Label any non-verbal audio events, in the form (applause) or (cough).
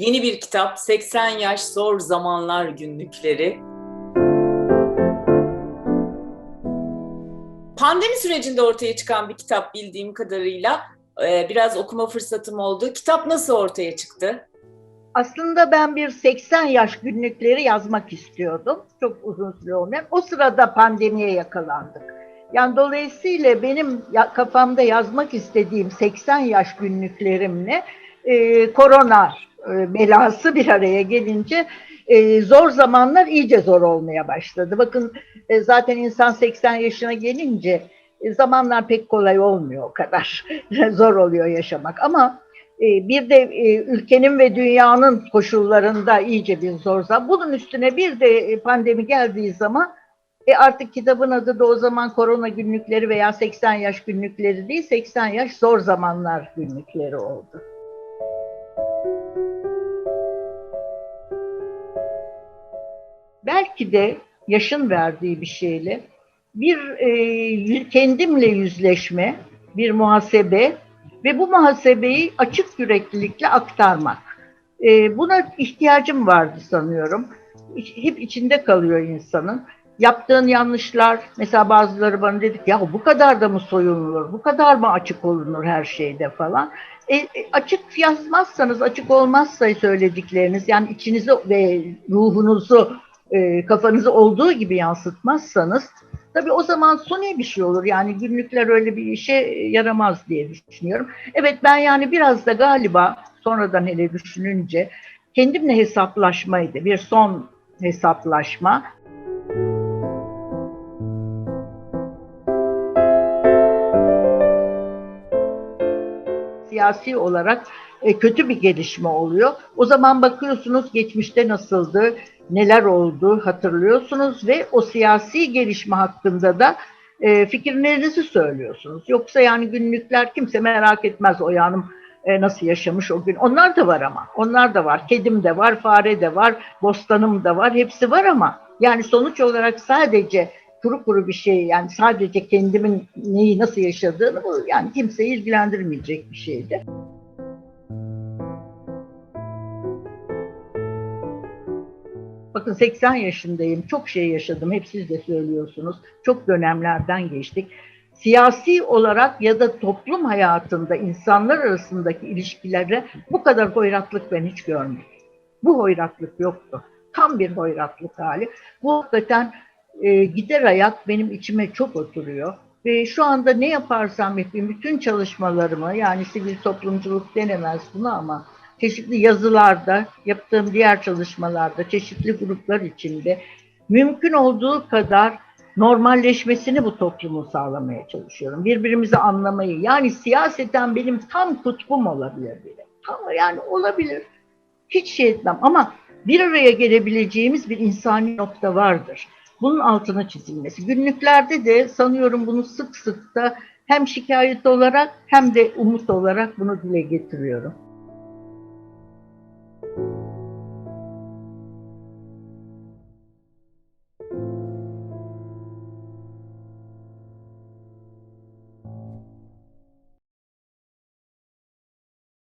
Yeni bir kitap 80 Yaş Zor Zamanlar Günlükleri. Pandemi sürecinde ortaya çıkan bir kitap bildiğim kadarıyla e, biraz okuma fırsatım oldu. Kitap nasıl ortaya çıktı? Aslında ben bir 80 yaş günlükleri yazmak istiyordum. Çok uzun süre olmayan. O sırada pandemiye yakalandık. Yani dolayısıyla benim kafamda yazmak istediğim 80 yaş günlüklerimle e, korona belası bir araya gelince e, zor zamanlar iyice zor olmaya başladı. Bakın e, zaten insan 80 yaşına gelince e, zamanlar pek kolay olmuyor o kadar. (laughs) zor oluyor yaşamak ama e, bir de e, ülkenin ve dünyanın koşullarında iyice bir zor zaman. Bunun üstüne bir de e, pandemi geldiği zaman e artık kitabın adı da o zaman korona günlükleri veya 80 yaş günlükleri değil 80 yaş zor zamanlar günlükleri oldu. Belki de yaşın verdiği bir şeyle bir e, kendimle yüzleşme, bir muhasebe ve bu muhasebeyi açık yüreklilikle aktarmak. E, buna ihtiyacım vardı sanıyorum. Hep içinde kalıyor insanın. Yaptığın yanlışlar, mesela bazıları bana dedik ya bu kadar da mı soyunulur, bu kadar mı açık olunur her şeyde falan. E, e, açık yazmazsanız, açık olmazsa söyledikleriniz, yani içinizi ve ruhunuzu, e, kafanızı olduğu gibi yansıtmazsanız, tabii o zaman suni bir şey olur. Yani günlükler öyle bir işe yaramaz diye düşünüyorum. Evet ben yani biraz da galiba sonradan hele düşününce kendimle hesaplaşmaydı. Bir son hesaplaşma. Siyasi olarak e, kötü bir gelişme oluyor. O zaman bakıyorsunuz geçmişte nasıldı, neler oldu hatırlıyorsunuz ve o siyasi gelişme hakkında da e, fikirlerinizi söylüyorsunuz. Yoksa yani günlükler kimse merak etmez o Hanım e, nasıl yaşamış o gün. Onlar da var ama. Onlar da var. Kedim de var, fare de var, bostanım da var. Hepsi var ama yani sonuç olarak sadece kuru kuru bir şey yani sadece kendimin neyi nasıl yaşadığını bu yani kimseyi ilgilendirmeyecek bir şeydi. Bakın 80 yaşındayım. Çok şey yaşadım. Hep siz de söylüyorsunuz. Çok dönemlerden geçtik. Siyasi olarak ya da toplum hayatında insanlar arasındaki ilişkilere bu kadar hoyratlık ben hiç görmedim. Bu hoyratlık yoktu. Tam bir hoyratlık hali. Bu hakikaten e, gider ayak benim içime çok oturuyor. Ve şu anda ne yaparsam yapayım bütün çalışmalarımı yani sivil toplumculuk denemez bunu ama çeşitli yazılarda, yaptığım diğer çalışmalarda, çeşitli gruplar içinde mümkün olduğu kadar normalleşmesini bu toplumun sağlamaya çalışıyorum. Birbirimizi anlamayı. Yani siyaseten benim tam kutbum olabilir bile. Tam yani olabilir. Hiç şey etmem ama bir araya gelebileceğimiz bir insani nokta vardır. Bunun altına çizilmesi. Günlüklerde de sanıyorum bunu sık sık da hem şikayet olarak hem de umut olarak bunu dile getiriyorum.